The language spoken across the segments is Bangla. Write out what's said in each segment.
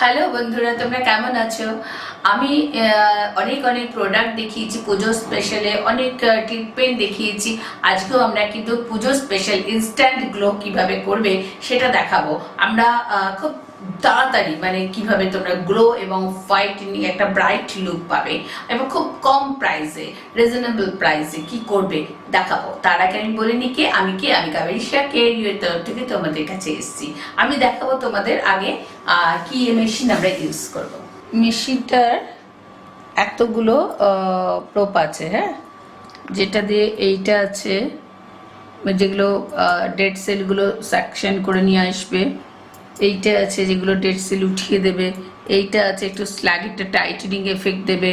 হ্যালো বন্ধুরা, তোমরা কেমন আছো? আমি অনেক অনেক প্রোডাক্ট দেখিয়েছি, পুজো স্পেশালে অনেক ট্রিটমেন্ট দেখিয়েছি। আজকেও আমরা কিন্তু পুজো স্পেশাল ইনস্ট্যান্ট গ্লো কীভাবে করবে সেটা দেখাবো। আমরা খুব তাড়াতাড়ি মানে কীভাবে তোমরা গ্লো এবং হোয়াইটনিং একটা ব্রাইট লুক পাবে এবং খুব কম প্রাইসে রিজনেবল প্রাইসে কি করবে দেখাবো। তার আগে আমি বলে নি কে, আমি কে? আমি কাবেরিশা কে ইউর তরফ থেকে তোমাদের কাছে এসেছি। আমি দেখাবো তোমাদের আগে কি মেশিন আমরা ইউজ করব। মেশিনটার এতগুলো প্রোপ আছে হ্যাঁ? যেটা দিয়ে এইটা আছে, যেগুলো ডেড সেলগুলো সেকশন করে নিয়ে আসবে। এইটা আছে যেগুলো ডেড সেল উঠিয়ে দেবে। এইটা আছে একটু স্ল্যাগিটা টাইটেনিং এফেক্ট দেবে।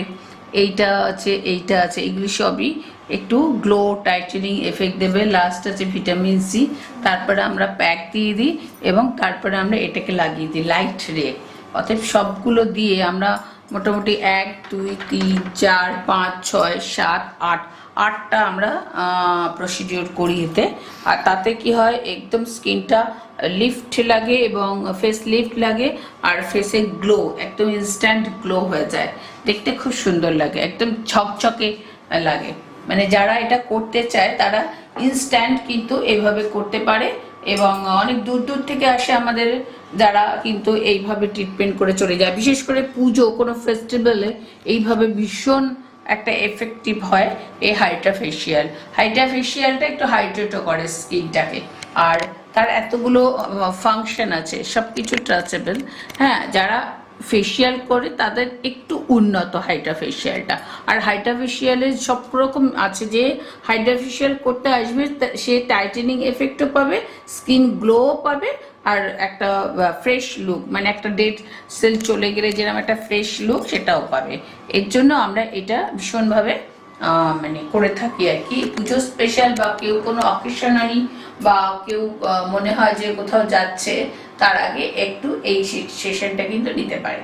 এইটা আছে এইটা আছে, এগুলি সবই একটু গ্লো টাইটেনিং এফেক্ট দেবে। লাস্ট আছে ভিটামিন সি তারপরে আমরা প্যাক দিয়ে দিই এবং তারপরে আমরা এটাকে লাগিয়ে দিই লাইট রে অতএব সবগুলো দিয়ে আমরা মোটামুটি এক, দুই, তিন, চার, পাঁচ, ছয়, সাত, আট। আটটা আমরা প্রসিডিওর করি এতে। আর তাতে কি হয়, একদম স্কিনটা লিফট লাগে এবং ফেস লিফট লাগে আর ফেসে গ্লো একদম ইনস্ট্যান্ট গ্লো হয়ে যায়। দেখতে খুব সুন্দর লাগে, একদম ছকছকে লাগে। মানে যারা এটা করতে চায়, তারা ইনস্ট্যান্ট কিন্তু এভাবে করতে পারে এবং অনেক দূর দূর থেকে আসে আমাদের যারা কিন্তু এইভাবে ট্রিটমেন্ট করে চলে যায়। বিশেষ করে পুজো, কোনো ফেস্টিভ্যালে এইভাবে ভীষণ একটা এফেক্টিভ হয় এই হাইড্রা ফেসিয়াল হাইড্রা ফেসিয়ালটা একটু হাইড্রেটও করে স্কিনটাকে আর তার এতগুলো ফাংশন আছে সব কিছু ট্রাচেবল হ্যাঁ যারা ফেসিয়াল করে তাদের একটু উন্নত হাইড্রা ফেসিয়ালটা আর হাইড্রা ফেসিয়ালের সব রকম আছে যে হাইড্রা ফেসিয়াল করতে আসবে সে টাইটেনিং এফেক্টও পাবে স্কিন গ্লোও পাবে, আর একটা ফ্রেশ লুক মানে একটা ডেড সেল চলে গেলে যেরকম একটা ফ্রেশ লুক সেটাও পাবে। এর জন্য আমরা এটা ভীষণভাবে মানে করে থাকি আর কি। পুজো স্পেশাল বা কেউ কোনো অকেশনারি বা কেউ মনে হয় যে কোথাও যাচ্ছে তার আগে একটু এই সেশনটা কিন্তু নিতে পারে।